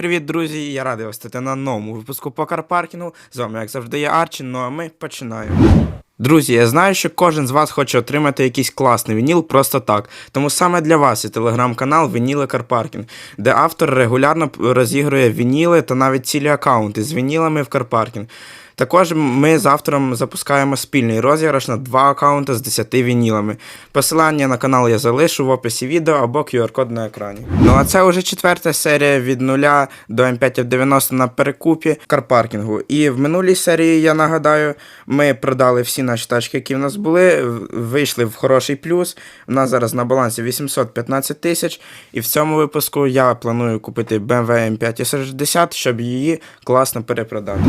привіт, друзі! Я радий вас стати на новому випуску по карпаркінгу. З вами, як завжди, я Арчін, ну а ми починаємо. Друзі, я знаю, що кожен з вас хоче отримати якийсь класний вініл просто так. Тому саме для вас є телеграм-канал Вініли Карпаркінг, де автор регулярно розігрує вініли та навіть цілі аккаунти з вінілами в Карпаркінг. Також ми з автором запускаємо спільний розіграш на два аккаунти з 10 вінілами. Посилання на канал я залишу в описі відео або QR-код на екрані. Ну а це вже четверта серія від 0 до М5 90 на перекупі карпаркінгу. І в минулій серії, я нагадаю, ми продали всі наші тачки, які в нас були, вийшли в хороший плюс. У нас зараз на балансі 815 тисяч. І в цьому випуску я планую купити BMW M5 60, щоб її класно перепродати.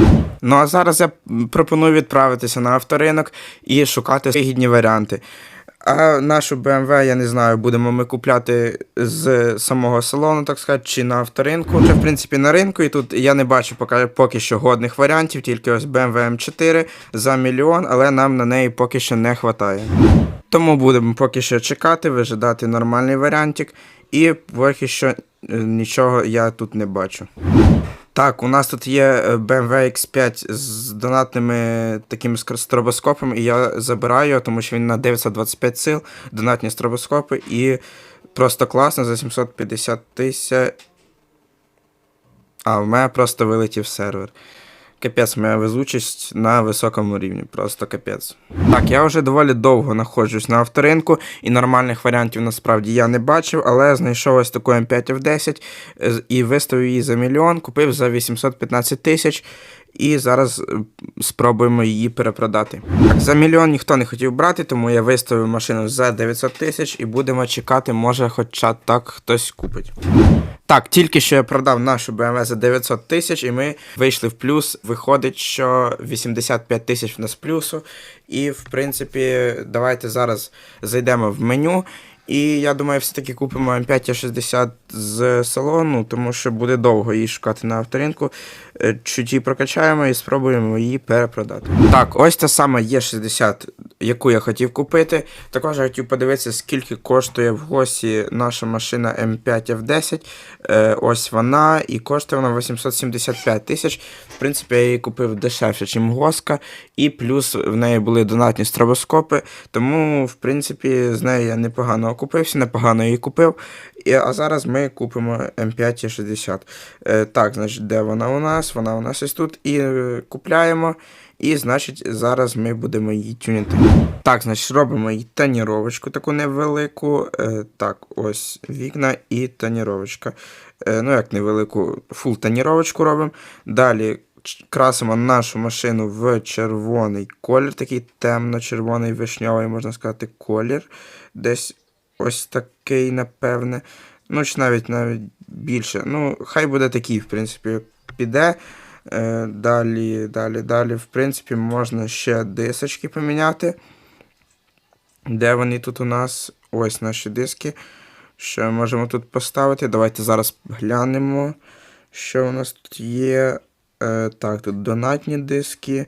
Ну а зараз я пропоную відправитися на авторинок і шукати вигідні варіанти. А нашу BMW, я не знаю, будемо ми купляти з самого салону, так сказати, чи на авторинку. Вже, в принципі, на ринку, і тут я не бачу поки, поки що годних варіантів, тільки ось BMW M4 за мільйон, але нам на неї поки що не вистачає. Тому будемо поки що чекати, вижидати нормальний варіантик, і поки що е, нічого я тут не бачу. Так, у нас тут є е, BMW X5 з донатними такими стробоскопами, і я забираю тому що він на 925 сил, донатні стробоскопи, і просто класно за 750 тисяч. А, в мене просто вилетів сервер. Капець, моя везучість на високому рівні, просто капець. Так, я вже доволі довго знаходжусь на авторинку, і нормальних варіантів насправді я не бачив, але знайшов ось таку М5 F10 е, і виставив її за мільйон, купив за 815 тисяч. І зараз е, спробуємо її перепродати. За мільйон ніхто не хотів брати, тому я виставив машину за 900 тисяч і будемо чекати, може, хоча так хтось купить. Так, тільки що я продав нашу BMW за 900 тисяч, і ми вийшли в плюс. Виходить, що 85 тисяч в нас плюсу. І, в принципі, давайте зараз зайдемо в меню. І я думаю, все-таки купимо М5 60 з салону, тому що буде довго її шукати на авторинку. Е, Чуть її прокачаємо і спробуємо її перепродати. Так, ось та сама Є60, яку я хотів купити. Також я хотів подивитися, скільки коштує в госі наша машина М5 F10. Е, ось вона, і коштує вона 875 тисяч. В принципі, я її купив дешевше, ніж Госка, і плюс в неї були донатні стробоскопи. Тому, в принципі, з нею я непогано окупився, непогано її купив. І, а зараз ми купимо М5 60. Е, так, значить, де вона у нас? Вона у нас ось тут. І е, купляємо. І, значить, зараз ми будемо її тюнити. Так, значить, робимо її тоніровочку таку невелику. Е, так, ось вікна і тоніровочка. Е, ну, як невелику, фул тоніровочку робимо. Далі красимо нашу машину в червоний колір, такий темно-червоний вишньовий, можна сказати, колір. Десь ось такий, напевне. Ну, чи навіть навіть більше. Ну, хай буде такий, в принципі, піде. Е, далі, далі, далі, в принципі, можна ще дисочки поміняти. Де вони тут у нас? Ось наші диски. Що ми можемо тут поставити? Давайте зараз глянемо, що у нас тут є. Е, так, тут донатні диски.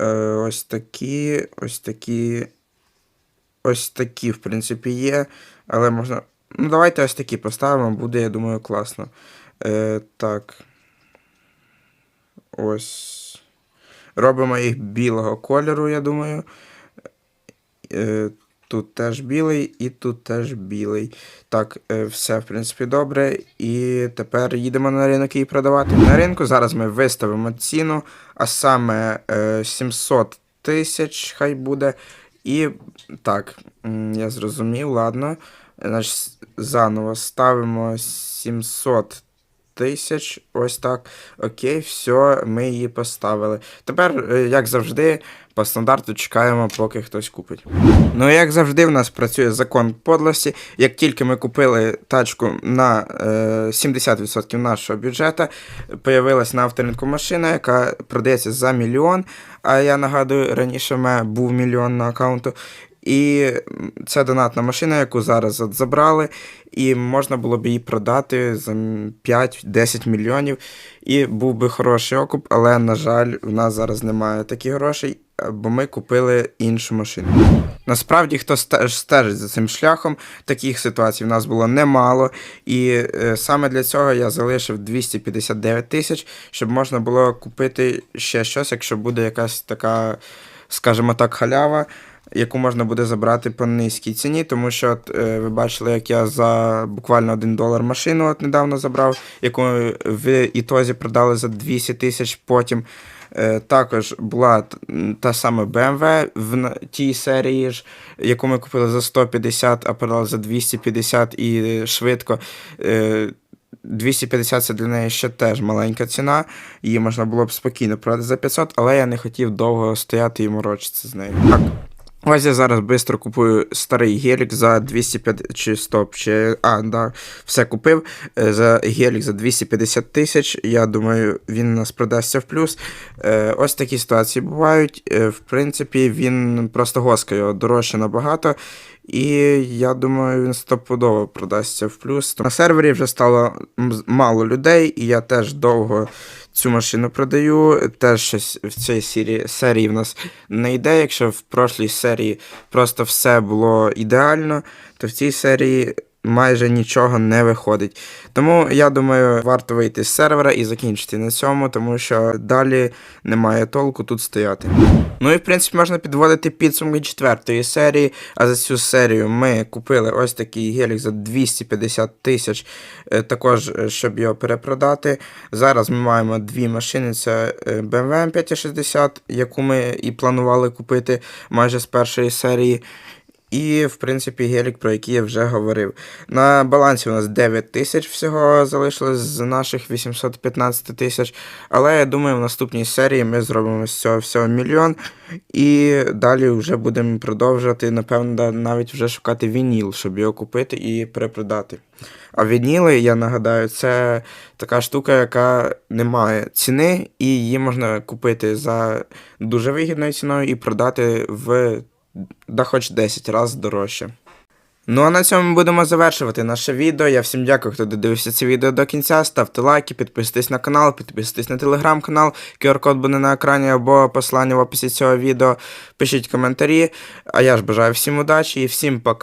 Е, ось такі, ось такі. Ось такі, в принципі, є. Але можна. Ну, давайте ось такі поставимо, буде, я думаю, класно. Е, так. Ось. Робимо їх білого кольору, я думаю. Е, тут теж білий і тут теж білий. Так, е, все, в принципі, добре. І тепер їдемо на ринок її продавати. На ринку зараз ми виставимо ціну, а саме е, 700 тисяч хай буде. І так, я зрозумів, ладно. Значить, заново ставимо 700 тисяч. Ось так. Окей, все, ми її поставили. Тепер, е, як завжди, по стандарту чекаємо, поки хтось купить. Ну, як завжди, в нас працює закон подлості. Як тільки ми купили тачку на е, 70% нашого бюджету, появилась на авторинку машина, яка продається за мільйон. А я нагадую, раніше в мене був мільйон на аккаунту. І це донатна машина, яку зараз от забрали, і можна було б її продати за м, 5-10 мільйонів. І був би хороший окуп, але, на жаль, в нас зараз немає таких грошей. Бо ми купили іншу машину. Насправді, хто стежить за цим шляхом, таких ситуацій в нас було немало. І е, саме для цього я залишив 259 тисяч, щоб можна було купити ще щось, якщо буде якась така, скажімо так, халява. Яку можна буде забрати по низькій ціні, тому що от, е, ви бачили, як я за буквально 1 долар машину от недавно забрав, яку в ітозі продали за 200 тисяч потім. Е, також була та сама BMW в тій серії ж, яку ми купили за 150, а продали за 250 і е, швидко. Е, 250 це для неї ще теж маленька ціна. Її можна було б спокійно продати за 500, але я не хотів довго стояти і морочитися з нею. Ось я зараз швидко купую старий гелік за 250 чи стоп, чи а, да, все купив е, за гелік за 250 тисяч. Я думаю, він нас продасться в плюс. Е, Ось такі ситуації бувають. Е, В принципі, він просто госка його дорожче набагато. І я думаю, він стопудово продасться в плюс. На сервері вже стало мало людей, і я теж довго цю машину продаю. Теж щось в цій серії, серії в нас не йде. Якщо в прошлій серії просто все було ідеально, то в цій серії майже нічого не виходить. Тому я думаю, варто вийти з сервера і закінчити на цьому, тому що далі немає толку тут стояти. Ну і в принципі можна підводити підсумки четвертої серії. А за цю серію ми купили ось такий гелік за 250 тисяч, е, також е, щоб його перепродати. Зараз ми маємо дві машини: це е, BMW M560, яку ми і планували купити майже з першої серії. І, в принципі, гелік, про який я вже говорив. На балансі у нас 9 тисяч всього залишилось з наших 815 тисяч. Але я думаю, в наступній серії ми зробимо з цього всього мільйон. І далі вже будемо продовжувати, напевно, навіть вже шукати вініл, щоб його купити і перепродати. А вініли, я нагадаю, це така штука, яка не має ціни, і її можна купити за дуже вигідною ціною і продати в да хоч 10 разів дорожче. Ну а на цьому ми будемо завершувати наше відео. Я всім дякую, хто додивився це відео до кінця. Ставте лайки, підписуйтесь на канал, підписуйтесь на телеграм-канал, QR-код буде на екрані або посилання в описі цього відео. Пишіть коментарі. А я ж бажаю всім удачі і всім пока.